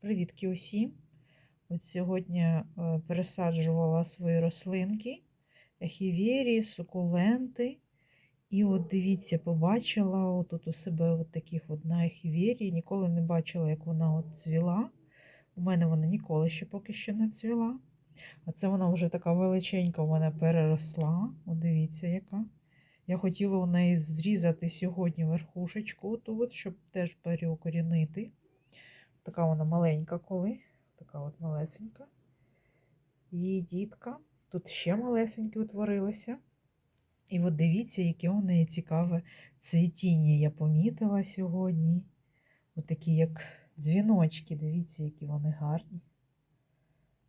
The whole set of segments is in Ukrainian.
Привітки усім! От сьогодні е, пересаджувала свої рослинки, ехівєрії, сукуленти. І от дивіться, побачила отут у себе от таких от на ехівєрії. Ніколи не бачила, як вона от цвіла. У мене вона ніколи ще поки що не цвіла. А це вона вже така величенька у мене переросла. От дивіться, яка. Я хотіла у неї зрізати сьогодні верхушечку, от, щоб теж переукорінити. Така вона маленька коли. Така от малесенька. Її дітка. Тут ще малесенькі утворилися. І от дивіться, яке у неї цікаве цвітіння я помітила сьогодні. Отакі, як дзвіночки. Дивіться, які вони гарні.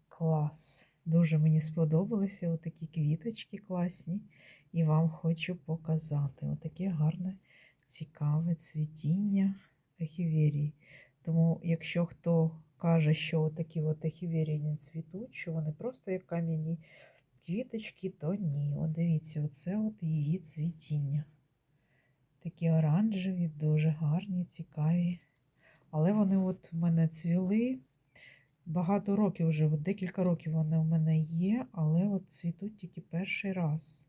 Клас. Дуже мені сподобалися отакі квіточки класні. І вам хочу показати отаке гарне, цікаве цвітіння ехіверії. Тому, якщо хто каже, що такі от ехіверії не цвітуть, що вони просто як кам'яні квіточки, то ні. От дивіться, оце от її цвітіння. Такі оранжеві, дуже гарні, цікаві. Але вони от в мене цвіли багато років вже, от декілька років вони у мене є, але от цвітуть тільки перший раз.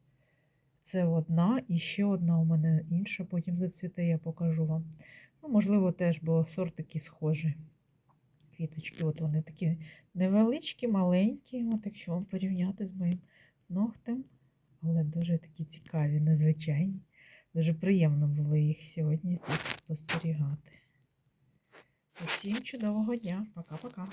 Це одна і ще одна у мене інша, потім зацвіте, я покажу вам. Ну, можливо, теж, бо сортики схожі. Квіточки, от вони такі невеличкі, маленькі, от якщо вам порівняти з моїм ногтем, але дуже такі цікаві, незвичайні. Дуже приємно було їх сьогодні спостерігати. Усім чудового дня. Пока-пока.